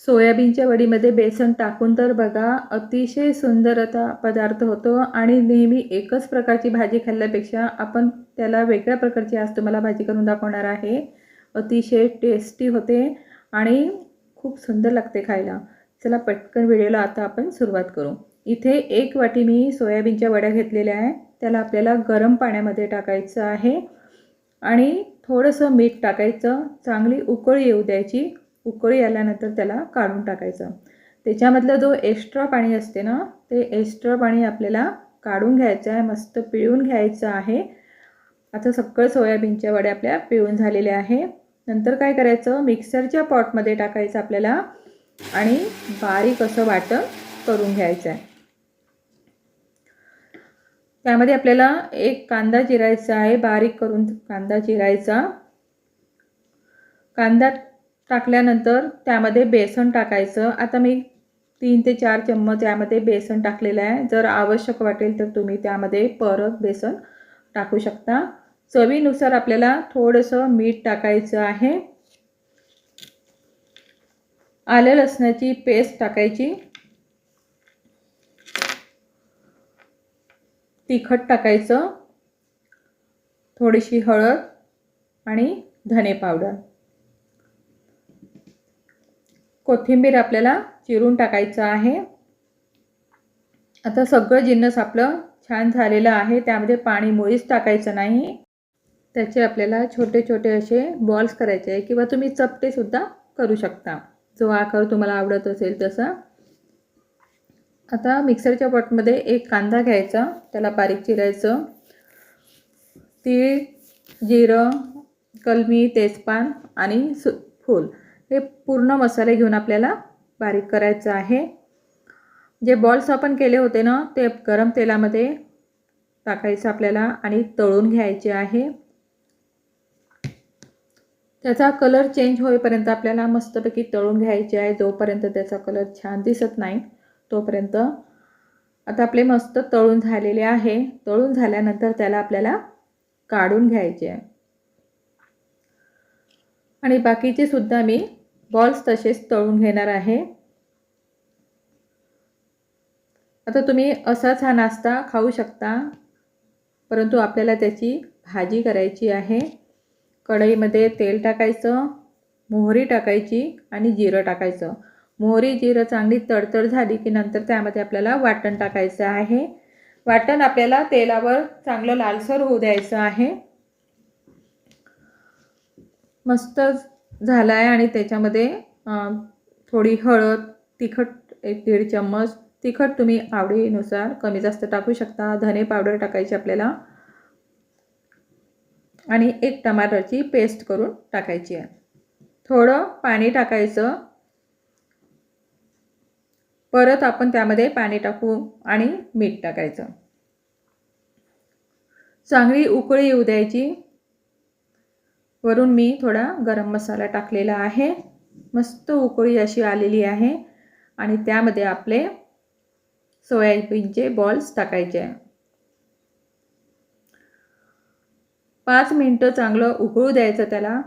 सोयाबीनच्या वडीमध्ये बेसन टाकून तर बघा अतिशय सुंदर आता पदार्थ होतो आणि नेहमी एकच प्रकारची भाजी खाल्ल्यापेक्षा आपण त्याला वेगळ्या प्रकारची आज तुम्हाला भाजी करून दाखवणार आहे. अतिशय टेस्टी होते आणि खूप सुंदर लागते खायला. चला पटकन व्हिडिओला आता आपण सुरुवात करू. इथे एक वाटी मी सोयाबीनच्या वड्या घेतलेल्या आहे. त्याला आपल्याला गरम पाण्यामध्ये टाकायचं आहे आणि थोडंसं मीठ टाकायचं. चांगली उकळी येऊ द्यायची. उकळी आल्यानंतर त्याला काढून टाकायचं. त्याच्यामधलं जो एक्स्ट्रा पाणी असते ना ते एक्स्ट्रा पाणी आपल्याला काढून घ्यायचं आहे मस्त पिळून घ्यायचं आहे. आता सगळं सोयाबीनच्या वड्या आपल्या पिळून झालेल्या आहे. नंतर काय करायचं? मिक्सरच्या पॉटमध्ये टाकायचं आपल्याला आणि बारीक असं वाटण करून घ्यायचं आहे. त्यामध्ये आपल्याला एक कांदा चिरायचा आहे बारीक करून कांदा चिरायचा. कांदा टाकल्यानंतर त्यामध्ये बेसन टाकायचं. आता मी तीन ते चार चम्मच यामध्ये बेसन टाकलेलं आहे. जर आवश्यक वाटेल तर तुम्ही त्यामध्ये परत बेसन टाकू शकता. चवीनुसार आपल्याला थोडंसं मीठ टाकायचं आहे. आलं लसणाची पेस्ट टाकायची. तिखट टाकायचं. थोडीशी हळद आणि धने पावडर. कोथिंबीर आपल्याला चिरून टाकायचं आहे. आता सगळं जिन्नस आपलं छान झालेलं आहे. त्यामध्ये पाणी मुळीच टाकायचं नाही. त्याचे आपल्याला छोटे छोटे असे बॉल्स करायचे आहे किंवा तुम्ही चपटेसुद्धा करू शकता. जो आकार तुम्हाला आवडत असेल तसा. आता मिक्सरच्या पॉटमध्ये एक कांदा घ्यायचा. त्याला बारीक चिरायचं. तीळ जिरं कलमी तेजपान आणि सु फूल. हे पूर्ण मसाले घेऊन आपल्याला बारीक करायचं आहे. जे बॉल्स आपण केले होते ना ते गरम तेलामध्ये टाकायचं आपल्याला आणि तळून घ्यायचे आहे. त्याचा कलर चेंज होईपर्यंत आपल्याला मस्तपैकी तळून घ्यायचे आहे. जोपर्यंत त्याचा कलर छान दिसत नाही तोपर्यंत आता आपले मस्त तळून झालेले आहे. तळून झाल्यानंतर त्याला आपल्याला काढून घ्यायचे आहे. आणि बाकीचे सुद्धा मी बॉल्स तसेच तळून घेणार आहे. आता तुम्ही असाच हा नाश्ता खाऊ शकता परंतु आपल्याला त्याची भाजी करायची आहे. कढईमध्ये तेल टाकायचं मोहरी टाकायची आणि जिरं टाकायचं. मोहरी जिरं चांगली तडतड झाली की नंतर त्यामध्ये आपल्याला वाटण टाकायचं आहे. वाटण आपल्याला तेलावर चांगलं लालसर होऊ द्यायचं आहे. मस्त झाला आहे आणि त्याच्यामध्ये थोडी हळद तिखट एक दीड चम्मच तिखट तुम्ही आवडीनुसार कमी जास्त टाकू शकता. धने पावडर टाकायची आपल्याला. आणि एक टमाटरची पेस्ट करून टाकायची आहे. थोडं पाणी टाकायचं. परत आपण त्यामध्ये पाणी टाकू आणि मीठ टाकायचं. चांगली उकळी येऊ द्यायची. वरून मी थोडा गरम मसाला टाकलेला आहे. मस्त उकळी अशी आलेली आहे. आणि त्यामध्ये आपले सोयाबीनचे बॉल्स टाकायचे. आहे पाच मिनटं चांगलं उकळू द्यायचं त्याला.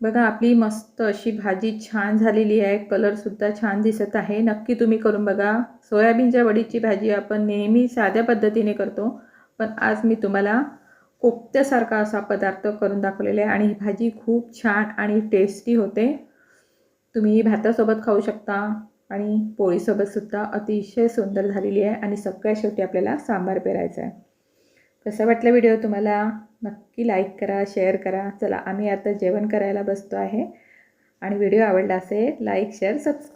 बघा आपली मस्त अशी भाजी छान झालेली आहे. कलरसुद्धा छान दिसत आहे. नक्की तुम्ही करून बघा. सोयाबीनच्या वडीची भाजी आपण नेहमी साध्या पद्धतीने करतो. पण आज मी तुम्हाला कोफ्त्यासारखा असा पदार्थ करून दाखवलेला आहे आणि ही भाजी खूप छान आणि टेस्टी होते. तुम्ही भातासोबत खाऊ शकता आणि पोळीसोबतसुद्धा अतिशय सुंदर झालेली आहे आणि सगळ्यात शेवटी आपल्याला सांबार पेरायचा आहे. कसं वाटलं व्हिडिओ तुम्हाला? नक्की लाईक करा शेअर करा. चला आम्ही आता जेवण करायला बसतो आहे. आणि व्हिडिओ आवडला असेल लाईक शेअर सबस्क्राईब